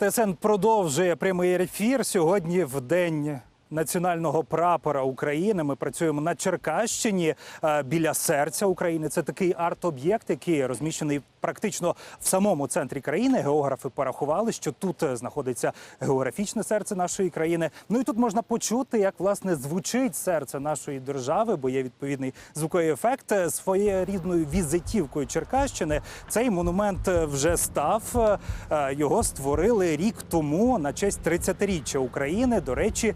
ТСН продовжує прямий ефір. Сьогодні в день національного прапора України. Ми працюємо на Черкащині е, біля серця України. Це такий арт-об'єкт, який розміщений практично в самому центрі країни. Географи порахували, що тут е, знаходиться географічне серце нашої країни. Ну і тут можна почути, як власне звучить серце нашої держави, бо є відповідний звуковий ефект Е, своєрідною візитівкою Черкащини. Цей монумент вже став. Його створили рік тому на честь 30-річчя України. До речі,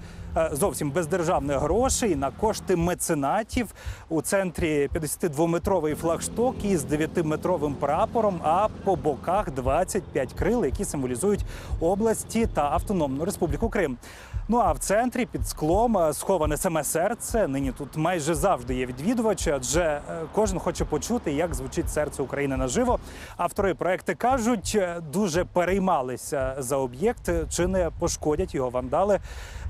зовсім без державних грошей на кошти меценатів у центрі 52-метровий флагшток із 9-метровим прапором, а по боках 25 крил, які символізують області та Автономну Республіку Крим. Ну а в центрі під склом е, сховане саме серце. Нині тут майже завжди є відвідувачі, адже е, кожен хоче почути, як звучить серце України наживо. Автори проекти кажуть, е, дуже переймалися за об'єкт, чи не пошкодять його вандали.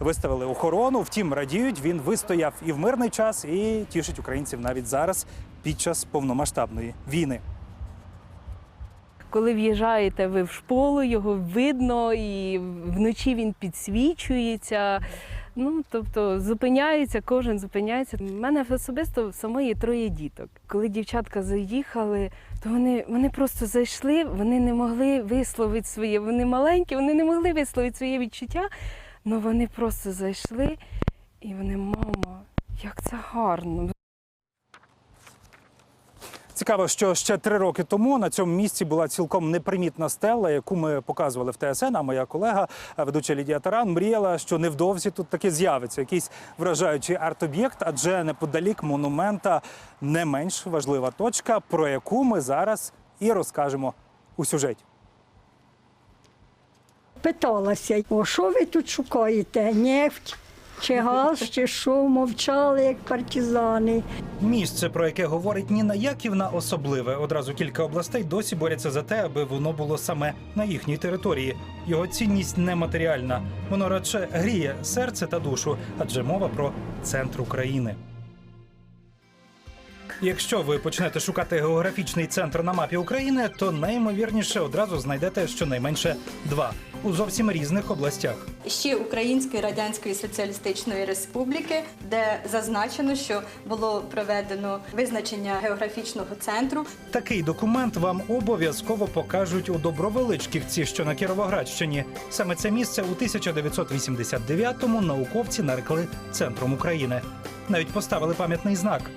Виставили охорону. Втім, радіють. Він вистояв і в мирний час, і тішить українців навіть зараз під час повномасштабної війни. Коли в'їжджаєте ви в школу, його видно, і вночі він підсвічується. Ну, тобто зупиняється, кожен зупиняється. У мене особисто самої троє діток. Коли дівчатка заїхали, то вони, вони просто зайшли, вони не могли висловити своє, вони маленькі, вони не могли висловити своє відчуття. Ну вони просто зайшли і вони, мама, як це гарно. Цікаво, що ще три роки тому на цьому місці була цілком непримітна стела, яку ми показували в ТСН. А моя колега, ведуча Лідія Таран, мріяла, що невдовзі тут таки з'явиться якийсь вражаючий арт-об'єкт, адже неподалік монумента не менш важлива точка, про яку ми зараз і розкажемо у сюжеті. Питалася, о, що ви тут шукаєте? Нефть чи газ, чи що? Мовчали, як партизани. Місце, про яке говорить Ніна Яківна, особливе. Одразу кілька областей досі борються за те, аби воно було саме на їхній території. Його цінність нематеріальна. Воно радше гріє серце та душу, адже мова про центр України. Якщо ви почнете шукати географічний центр на мапі України, то найімовірніше одразу знайдете щонайменше два у зовсім різних областях. ще Української Радянської Соціалістичної Республіки, де зазначено, що було проведено визначення географічного центру. Такий документ вам обов'язково покажуть у Добровеличківці, що на Кіровоградщині. Саме це місце у 1989-му науковці нарекли центром України. Навіть поставили пам'ятний знак.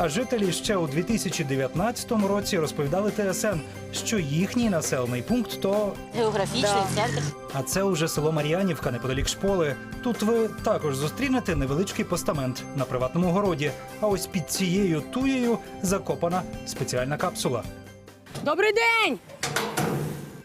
А жителі ще у 2019 році розповідали ТСН, що їхній населений пункт то географічний центр. а це уже село Мар'янівка неподалік школи. Тут ви також зустрінете невеличкий постамент на приватному городі. А ось під цією туєю закопана спеціальна капсула. Добрий день!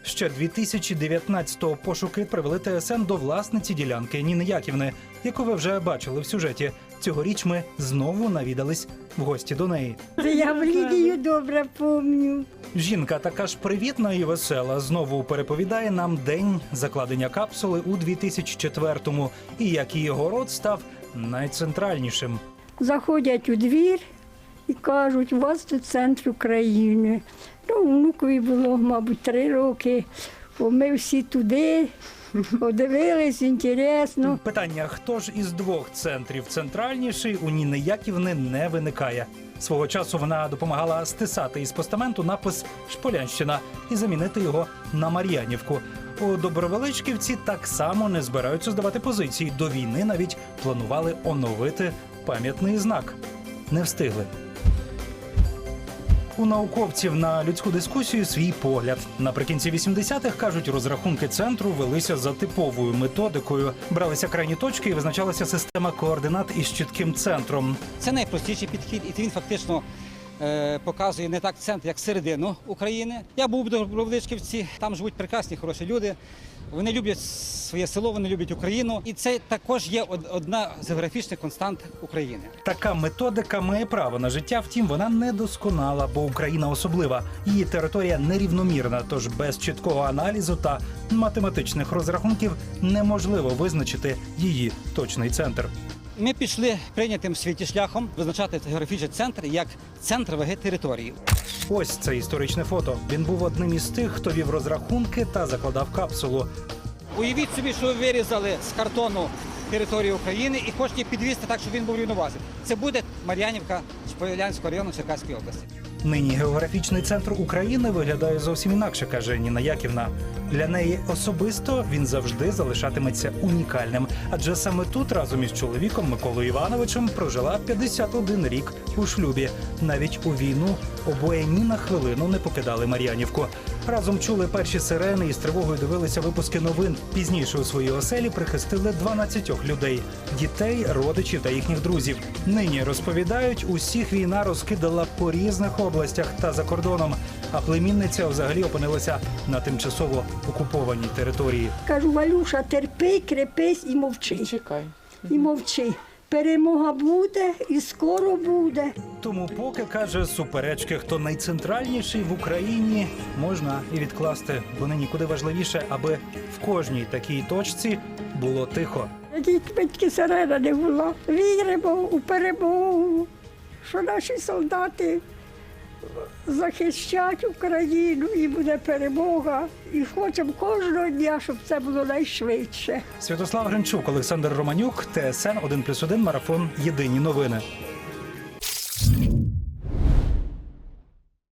Ще 2019-го пошуки привели ТСН до власниці ділянки Ніни Яківни, яку ви вже бачили в сюжеті. Цьогоріч ми знову навідались в гості до неї. Я в Лідію добре пам'ятаю. Жінка така ж привітна і весела. Знову переповідає нам день закладення капсули у 2004-му і як її город став найцентральнішим. Заходять у двір і кажуть, у вас тут центр України. Ну, внукові було, мабуть, три роки. Бо ми всі туди подивились, інтересно. Питання, хто ж із двох центрів центральніший, у Ніни Яківни не виникає. Свого часу вона допомагала стисати із постаменту напис Шполянщина і замінити його на Мар'янівку. У Добровеличківці так само не збираються здавати позиції. До війни навіть планували оновити пам'ятний знак. Не встигли. У науковців на людську дискусію свій погляд. Наприкінці 80-х, кажуть, розрахунки центру велися за типовою методикою. Бралися крайні точки і визначалася система координат із чітким центром. Це найпростіший підхід, і він фактично показує не так центр, як середину України. Я був в Добровличківці, там живуть прекрасні, хороші люди. Вони люблять своє село, вони люблять Україну. І це також є одна з географічних констант України. Така методика має право на життя, втім вона не досконала, бо Україна особлива. Її територія нерівномірна, тож без чіткого аналізу та математичних розрахунків неможливо визначити її точний центр. Ми пішли прийнятим в світі шляхом визначати географічний центр як центр ваги території. Ось це історичне фото. Він був одним із тих, хто вів розрахунки та закладав капсулу. Уявіть собі, що ви вирізали з картону територію України і хочете підвісти так, щоб він був рівноважний. Це буде Мар'янівка Шполянського району Черкаської області. Нині географічний центр України виглядає зовсім інакше, каже Ніна Яківна. Для неї особисто він завжди залишатиметься унікальним, адже саме тут разом із чоловіком Миколою Івановичем прожила 51 рік у шлюбі. Навіть у війну обоє ні на хвилину не покидали Мар'янівку. Разом чули перші сирени і з тривогою дивилися випуски новин. Пізніше у своїй оселі прихистили 12 людей: дітей, родичів та їхніх друзів. Нині розповідають, усіх війна розкидала по різних областях та за кордоном. А племінниця взагалі опинилася на тимчасово окупованій території. Кажу, Валюша, терпи, крепись і мовчи. Чекай. І мовчи. Перемога буде і скоро буде. Тому, поки каже суперечки, хто найцентральніший в Україні, можна і відкласти, Вони нікуди важливіше, аби в кожній такій точці було тихо. Тільки сирена не була. Віримо у перемогу, що наші солдати захищать Україну і буде перемога. І хочемо кожного дня, щоб це було найшвидше. Святослав Гринчук, Олександр Романюк, ТСН 1+,1, Марафон. Єдині новини.